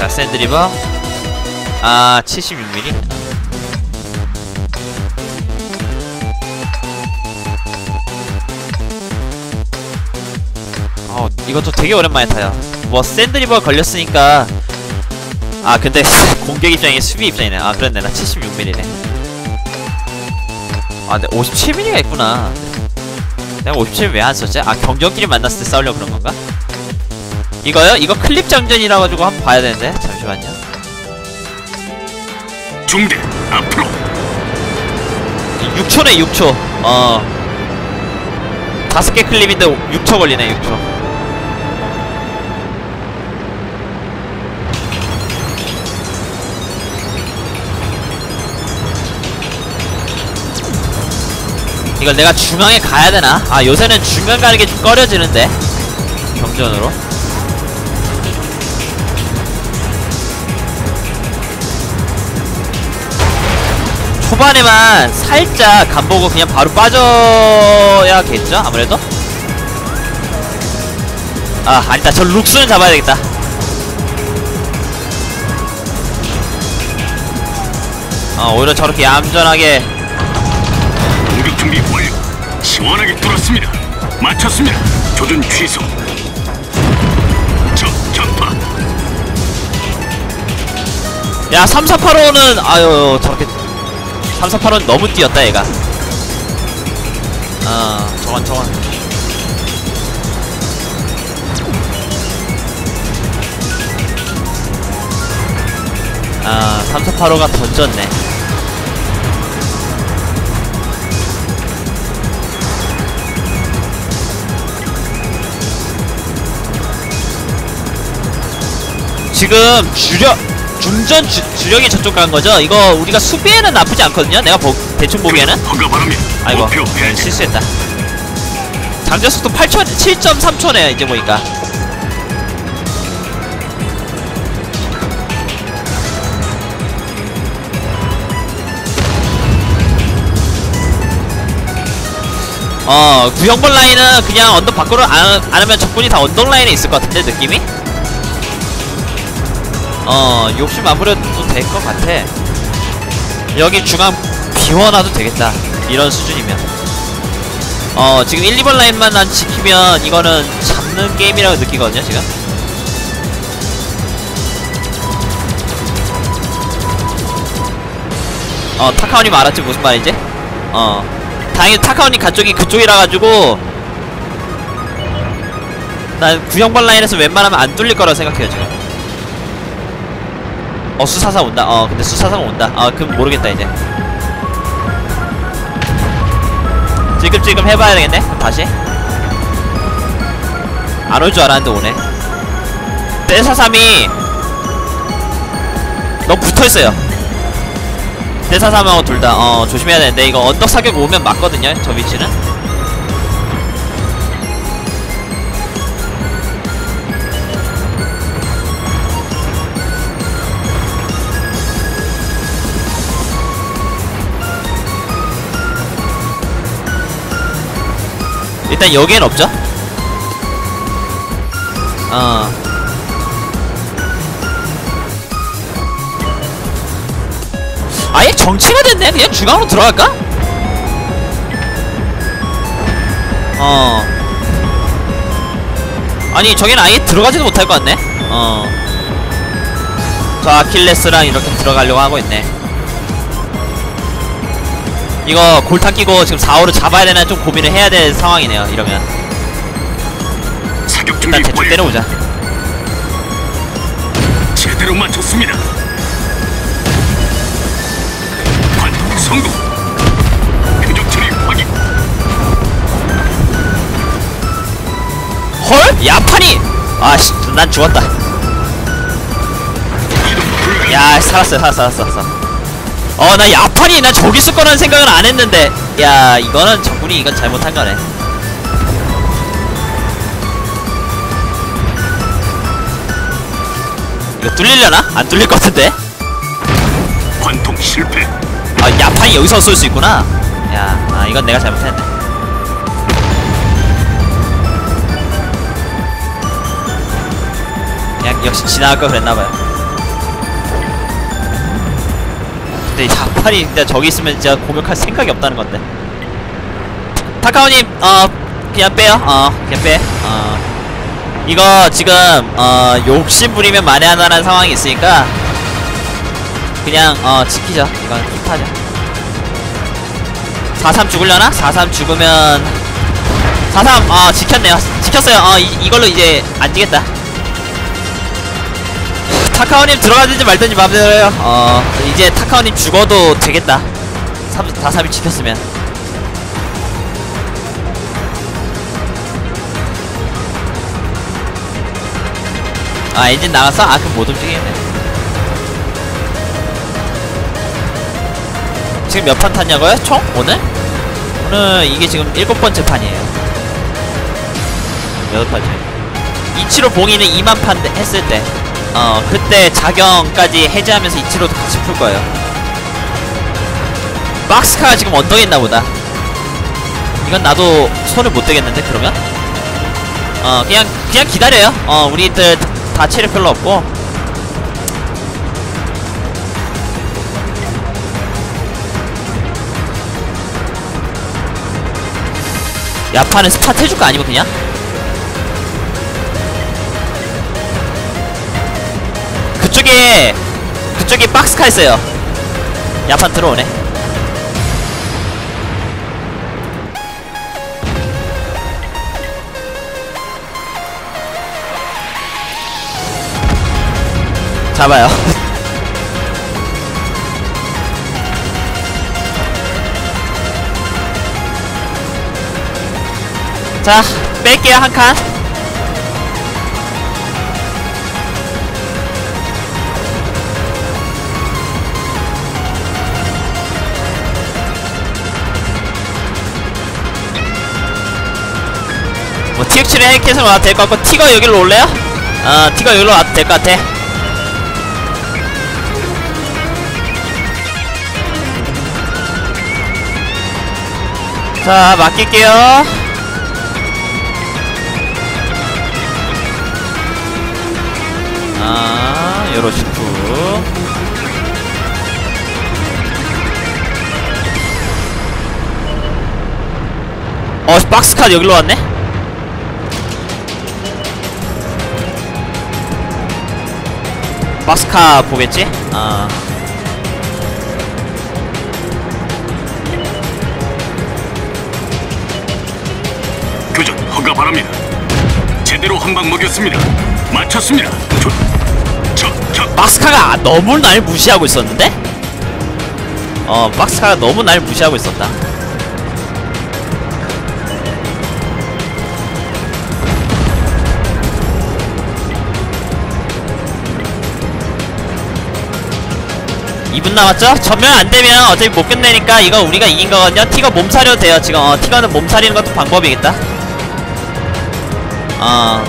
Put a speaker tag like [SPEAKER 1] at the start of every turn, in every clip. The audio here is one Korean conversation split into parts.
[SPEAKER 1] 자 샌드리버. 아 76mm 어 이것도 되게 오랜만에 타요. 뭐 샌드리버 걸렸으니까. 아 근데 공격 입장이 수비 입장이네. 아 그렇네. 나 76mm네. 아 근데 57mm가 있구나. 내가 57mm 왜 안 썼지? 아 경전끼리 만났을 때 싸우려고 그런 건가? 이거요? 이거 클립 장전이라 가지고 한번 봐야 되는데? 잠시만요.
[SPEAKER 2] 중대 앞으로.
[SPEAKER 1] 6초네 6초. 어. 다섯 개 클립인데 6초 걸리네 6초. 이걸 내가 중앙에 가야 되나? 아 요새는 중간 가는 게 좀 꺼려지는데. 경전으로 초반에만 살짝 간보고 그냥 바로 빠져야겠죠? 아무래도? 아 아니다. 저 룩스는 잡아야 되겠다. 어 오히려 저렇게 얌전하게.
[SPEAKER 2] 공격 준비 완료 시원하게 뚫었습니다. 마쳤습니다. 조준 취소. 저 전파.
[SPEAKER 1] 야 3485는 아유 저렇게 3485는 너무 뛰었다 얘가. 어 저건 저건 아 3485가 던졌네. 지금 주력 중전 주, 주력이 저쪽 간 거죠? 이거 우리가 수비에는 나쁘지 않거든요. 내가 보, 대충 보기에는. 아이고 네, 실수했다. 장전 속도 8초 7.3초네 이제 보니까. 어 구형벌 라인은 그냥 언덕 밖으로 안, 안 하면 적군이 다 언덕 라인에 있을 것 같은데 느낌이? 어 욕심 안 부려도 될 것 같아. 여기 중앙 비워놔도 되겠다. 이런 수준이면. 어 지금 1, 2번 라인만 안 지키면 이거는 잡는 게임이라고 느끼거든요 지금. 어 타카오님 알았지 무슨 말인지? 어. 다행히 타카오님 가쪽이 그쪽이라 가지고 난 구형번 라인에서 웬만하면 안 뚫릴 거라고 생각해요 지금 어 수사상 온다. 어 근데 수사상 온다. 아 그럼 모르겠다 이제. 찔끔찔끔 해봐야 되겠네 다시. 안 올 줄 알았는데 오네. 떼사삼이 너무 붙어있어요. 떼사삼하고 둘 다. 어 조심해야 되는데 이거 언덕 사격 오면 맞거든요 저 위치는 일단 여기엔 없죠? 어. 아예 정치가 됐네? 그냥 중앙으로 들어갈까? 어. 아니, 저긴 아예 들어가지도 못할 것 같네? 어. 저 아킬레스랑 이렇게 들어가려고 하고 있네. 이거 골타 끼고 지금 4호를 잡아야 되나 좀 고민을 해야 될 상황이네요 이러면.
[SPEAKER 2] 사격
[SPEAKER 1] 일단 대충 때려보자.
[SPEAKER 2] 제대로 맞췄습니다. 관통 성공. 표적 처리 확인.
[SPEAKER 1] 헐? 야판이! 아씨 난 죽었다. 야 살았어 살았어 살았어 살았어 어 나 야판이 나 저기 있을 거라는 생각은 안 했는데. 야 이거는 적군이 이건 잘못한 거네. 이거 뚫리려나? 안 뚫릴 것 같은데?
[SPEAKER 2] 관통 실패.
[SPEAKER 1] 아 야판이 여기서 쏠 수 있구나. 야 아 이건 내가 잘못했네. 그냥 역시 지나갈 걸 그랬나봐요 근데 자판이 진짜 저기 있으면 진짜 공격할 생각이 없다는 건데. 타카오님, 어, 그냥 빼요. 어, 그냥 빼. 어. 이거 지금, 어, 욕심 부리면 만회하나라는 상황이 있으니까, 그냥, 어, 지키죠. 이건 킵하죠. 43 죽으려나? 43 죽으면, 43, 어, 지켰네요. 지켰어요. 어, 이, 이걸로 이제 안 지겠다. 타카오님 들어가든지 말든지 마음대로요. 어, 이제 타카오님 죽어도 되겠다. 3, 4, 3이 지켰으면. 아, 엔진 나갔어? 아, 그럼 못 움직이겠네. 지금 몇 판 탔냐고요? 총? 오늘? 오늘 이게 지금 일곱 번째 판이에요. 여덟 판째. 이치로 봉이는 2만 판 했을 때. 어, 그때 자경까지 해제하면서 이치로도 같이 풀 거예요. 박스카가 지금 언덕에 있나 보다. 이건 나도 손을 못 대겠는데, 그러면? 어, 그냥, 그냥 기다려요. 어, 우리들 다 체력 별로 없고. 야파는 스타트 해줄까 아니면 그냥? 그쪽에 그쪽에 박스카 있어요. 야판 들어오네. 잡아요. 자 뺄게요 한칸 뭐 TX를 해서 와도 될 것 같고 티거 여기로 올래요? 어 티거 여기로 와도 될 것 같아. 자 맡길게요. 아 요로시쿠 어 박스카드 여기로 왔네 박스카 보겠지? 아
[SPEAKER 2] 교전 허가 바랍니다. 제대로 한 방 먹였습니다. 맞췄습니다. 저, 저, 저,
[SPEAKER 1] 박스카가 너무 날 무시하고 있었는데? 어 박스카가 너무 날 무시하고 있었다 이분 남았죠? 전면 안되면 어차피 못 끝내니까 이거 우리가 이긴 거거든요 티거 몸살려도 돼요 지금 어 티거는 몸살리는 것도 방법이겠다 어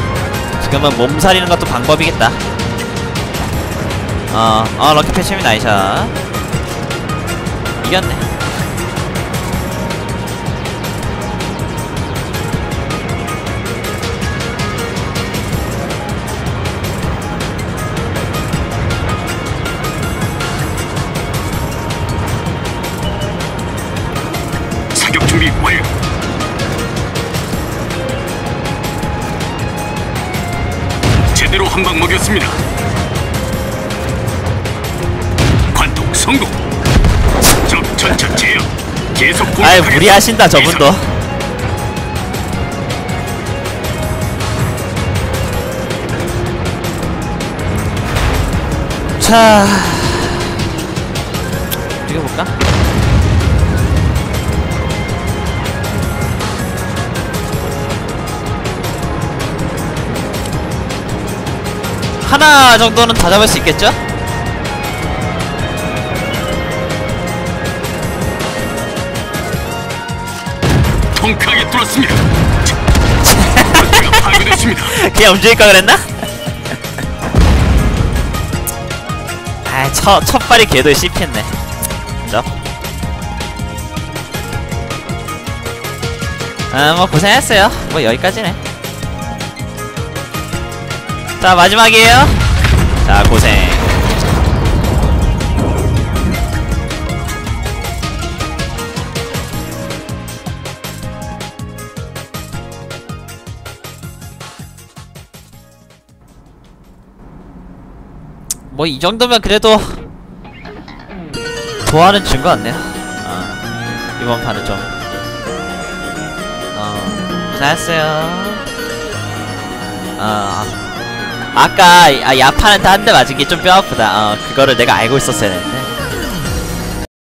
[SPEAKER 1] 지금은 몸살리는 것도 방법이겠다 어, 어, 럭키 패치미 나이샷. 이겼네.
[SPEAKER 2] 제대로 한 방 먹였습니다. 관통 성공. 적 전차 제압. 계속
[SPEAKER 1] 아이,
[SPEAKER 2] 공격하겠습니다.
[SPEAKER 1] 무리하신다, 저분도. 자. 죽여볼까? 하나 정도는 다 잡을 수 있겠죠?
[SPEAKER 2] 통쾌하게 뚫었습니다. 파괴됐습니다.
[SPEAKER 1] 그냥 움직일까 그랬나? 아, 첫, 첫 발이 궤도에 씹혔네. 그죠? 아, 뭐, 고생했어요. 뭐, 여기까지네. 자 마지막이에요. 자 고생. 뭐 이 정도면 그래도 좋아하는 증거 같네요 어, 이번 판은 좀. 어, 고생했어요. 어, 아까 아, 야파한테 한 대 맞은 게 좀 뼈 아프다. 어, 그거를 내가 알고 있었어야 했네.